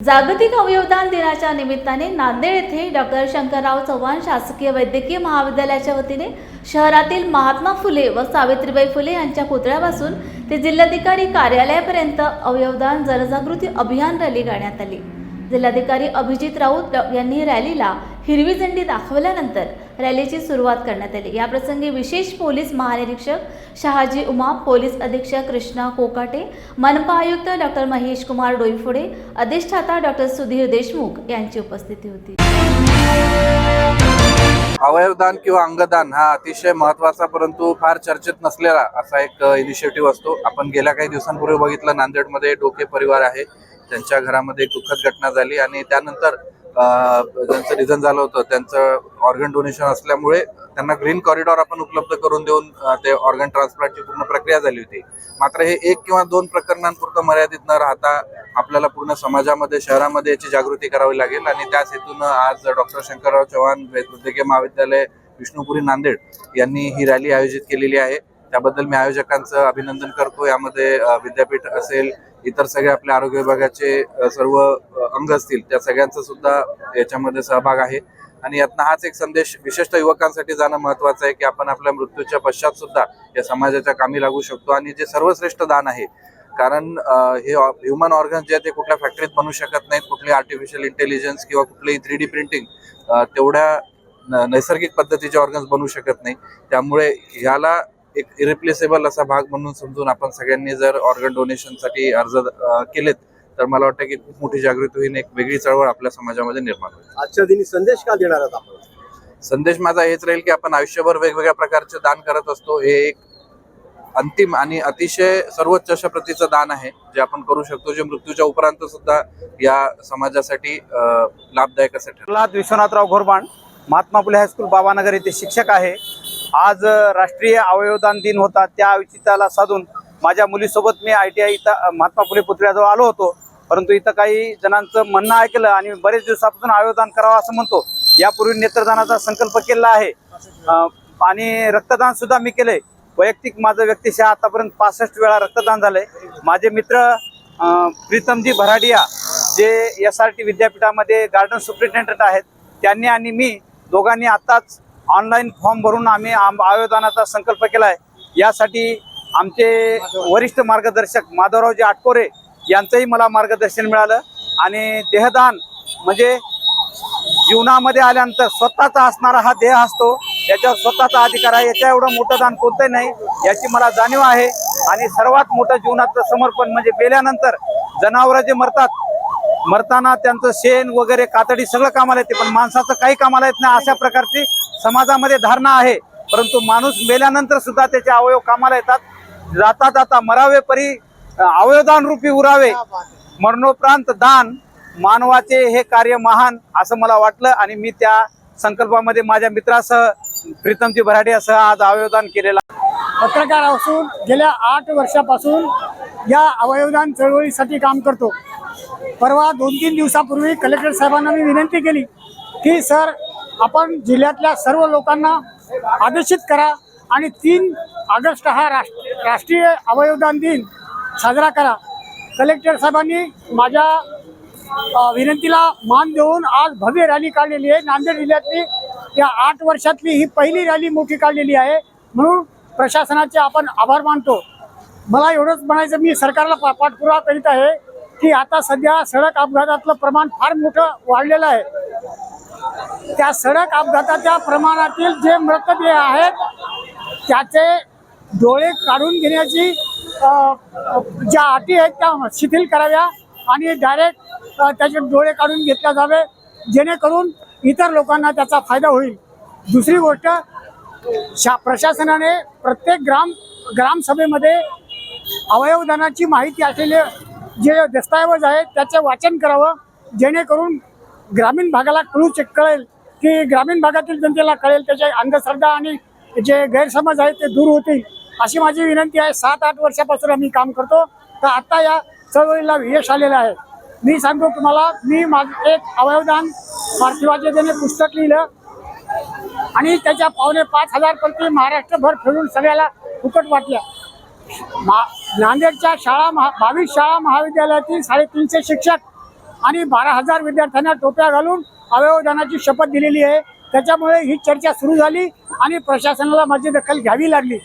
जागतिक अवयवदान दिनाच्या निमित्ताने नांदेड येथे डॉक्टर शंकरराव चव्हाण शासकीय वैद्यकीय महाविद्यालयाच्या वतीने शहरातील महात्मा फुले व सावित्रीबाई फुले यांच्या पुतळ्यापासून ते जिल्हाधिकारी कार्यालयापर्यंत अवयवदान जनजागृती अभियान रॅली काढण्यात आली. जिल्हाधिकारी अभिजित राऊत यांनी रॅलीला हिरवी झेंडी दाखवल्यानंतर रॅलीची सुरुवात करण्यात आली. याप्रसंगी विशेष पोलीस महानिरीक्षक शहाजी उमा पोलीस अधीक्षक कृष्णा कोकाटे मनपा आयुक्त डॉक्टर महेश कुमार डोईफोडे अधिष्ठाता डॉक्टर सुधीर देशमुख यांची उपस्थिती होती. अवयवदान किंवा अंगदान हा अतिशय महत्त्वाचा परंतु फार चर्चेत नसलेला असा एक इनिशिएटिव्ह असतो. आपण गेल्या काही दिवसांपूर्वी बघितलं नांदेडमध्ये डोके परिवार आहे. त्यांच्या घरामध्ये एक दुःखद घटना झाली आणि त्यानंतर ज्यांचं निधन झालं होतं त्यांचं ऑर्गन डोनेशन असल्यामुळे त्यांना ग्रीन कॉरिडॉर आपण उपलब्ध करून देऊन ते ऑर्गन ट्रान्सप्लांटची पूर्ण प्रक्रिया झाली होती. मात्र हे एक किंवा दोन प्रकरणांपुरतं मर्यादित न राहता आपल्याला पूर्ण समाजामध्ये शहरामध्ये याची जागृती करावी लागेल आणि त्याच हेतून आज डॉक्टर शंकरराव चव्हाण वैद्यकीय महाविद्यालय विष्णुपुरी नांदेड यांनी ही रॅली आयोजित केलेली आहे. त्याबद्दल मी आयोजकांचं अभिनंदन करतो. यामध्ये विद्यापीठ असेल इतर सगळे आपल्या आरोग्य विभागाचे सर्व अंग असतील त्या सगळ्यांचा सुद्धा याच्यामध्ये सहभाग आहे. आणि यातनं हाच एक संदेश विशेषतः युवकांसाठी जाणं महत्वाचं आहे की आपण आपल्या मृत्यूच्या पश्चात सुद्धा या समाजाच्या कामी लागू शकतो आणि जे सर्वश्रेष्ठ दान आहे. कारण हे ह्युमन ऑर्गन्स जे आहेत ते कुठल्या फॅक्टरीत बनू शकत नाहीत कुठली आर्टिफिशियल इंटेलिजन्स किंवा कुठलीही थ्री डी प्रिंटिंग तेवढ्या न- नैसर्गिक पद्धतीचे ऑर्गन्स बनू शकत नाही. त्यामुळे ह्याला एक इरिप्लेसेबल असा भाग म्हणून समजून आपण सगळ्यांनी जर ऑर्गन डोनेशनसाठी अर्ज केलेत तर मला वाटतं की खूप मोठी जागृती होईन एक वेगळी चळवळ आपल्या समाजामध्ये निर्माण होईल. आजच्या दिनी संदेश का देणार आहात आपण? संदेश माझा हेच राहील की आपण आयुष्यभर वेगवेगळ्या प्रकारचे दान करत असतो. हे एक अंतिम आणि अतिशय सर्वोच्च अशा प्रतीचं दान आहे जे आपण करू शकतो जे मृत्यूच्या उपरांत सुद्धा या समाजासाठी अ, लाभदायक असे ठरेल विश्वनाथराव घोरबाण महात्मा फुले हायस्कूल बाबानगर येथे शिक्षक आहे. आज राष्ट्रीय अवयवदान दिन होता त्या औचित्याला साधून माझ्या मुलीसोबत मी आय टी आय इथं महात्मा फुले पुतळ्याजवळ आलो होतो. परंतु इथं काही जणांचं म्हणणं ऐकलं आणि बरेच दिवसापासून अवयवदान करावं असं म्हणतो. यापूर्वी नेत्रदानाचा संकल्प केला आहे. आणि रक्तदान सुद्धा मी केलंय. वैयक्तिक माझं व्यक्तिशः आतापर्यंत पासष्ट वेळा रक्तदान झालंय. माझे मित्र प्रीतमजी भराडिया जे एस आर टी विद्यापीठामध्ये गार्डन सुप्रिटेंडंट आहेत त्यांनी आणि मी दोघांनी आताच ऑनलाईन फॉर्म भरून आम्ही आम- संकल्प केला आहे यासाठी आमचे वरिष्ठ मार्गदर्शक माधवरावजी आटकोरे यांचंही मला मार्गदर्शन मिळालं. आणि देहदान म्हणजे जीवनामध्ये आल्यानंतर स्वतःचा असणारा हा देह असतो. याच्यावर स्वतःचा अधिकार आहे. याच्या एवढं मोठं दान कोणतंही नाही याची मला जाणीव आहे. आणि सर्वात मोठं जीवनाचं समर्पण म्हणजे गेल्यानंतर जनावरं जे मरतात मरताना त्यांचं शेण वगैरे कातडी सगळं कामाला येते पण माणसाचं काही कामाला येत नाही अशा प्रकारची समाजामध्ये धारणा आहे. परंतु माणूस मेल्यानंतर सुद्धा त्याचे अवयव कामाला येतात. जाता जाता मरावे परी अवयवदान रूपी उरावे. मरणोपरांत दान मानवाचे हे कार्य महान असं मला वाटलं. आणि मी त्या संकल्पामध्ये माझ्या मित्रासह प्रीतमजी भराडियासह आज अवयवदान केलेलं पत्रकार असून गेल्या आठ वर्षापासून या अवयवदान चळवळीसाठी काम करतो. परवा दोन तीन दिवसापूर्वी कलेक्टर साहेबांना मी विनंती केली की सर आपण जिल्ह्यातल्या सर्व लोकांना आदेशित करा आणि तीन ऑगस्ट हा राष्ट्र राष्ट्रीय अवयवदान दिन साजरा करा. कलेक्टर साहेबांनी माझ्या विनंतीला मान देऊन आज भव्य रॅली काढलेली आहे. नांदेड जिल्ह्यातली या आठ वर्षातली ही पहिली रॅली मोठी काढलेली आहे. म्हणून प्रशासनाचे आपण आभार मानतो. मला एवढंच म्हणायचं मी सरकारला पा- पाठपुरावा करीत आहे. की आता सध्या सडक अपघातातलं प्रमाण फार मोठं वाढलेलं आहे. त्या सडक अपघाताच्या प्रमाणातील जे मृतदेह आहेत त्याचे डोळे काढून घेण्याची ज्या अटी आहेत त्या शिथिल कराव्या आणि डायरेक्ट त्याचे डोळे काढून घेतल्या जावे जेणेकरून इतर लोकांना त्याचा फायदा होईल. दुसरी गोष्ट शा प्रशासनाने प्रत्येक ग्राम ग्रामसभेमध्ये अवयवदानाची माहिती असलेले जे दस्तऐवज आहेत त्याचं वाचन करावं जेणेकरून ग्रामीण भागाला कळू शक कळेल की ग्रामीण भागातील जनतेला कळेल त्याचे अंधश्रद्धा आणि जे गैरसमज आहेत ते दूर होतील. अशी माझी विनंती आहे सात आठ वर्षापासून आम्ही काम करतो. तर आत्ता या चळवळीला यश आलेलं आहे. मी सांगतो तुम्हाला मी माझं एक अवयवदान पार्थिवाचे त्याने पुस्तक लिहिलं. आणि त्याच्या पावणे पाच हजार प्रती महाराष्ट्रभर फिरून सगळ्याला फुकट वाटल्या मा नांदेडच्या शाळा महा बावीस शाळा महाविद्यालयातील साडेतीनशे शिक्षक आणि बारा हजार विद्यार्थ्यांना टोप्या घालून अवयवदानाची शपथ दिलेली आहे. त्याच्यामुळे ही चर्चा सुरू झाली आणि प्रशासनाला माझी दखल घ्यावी लागली.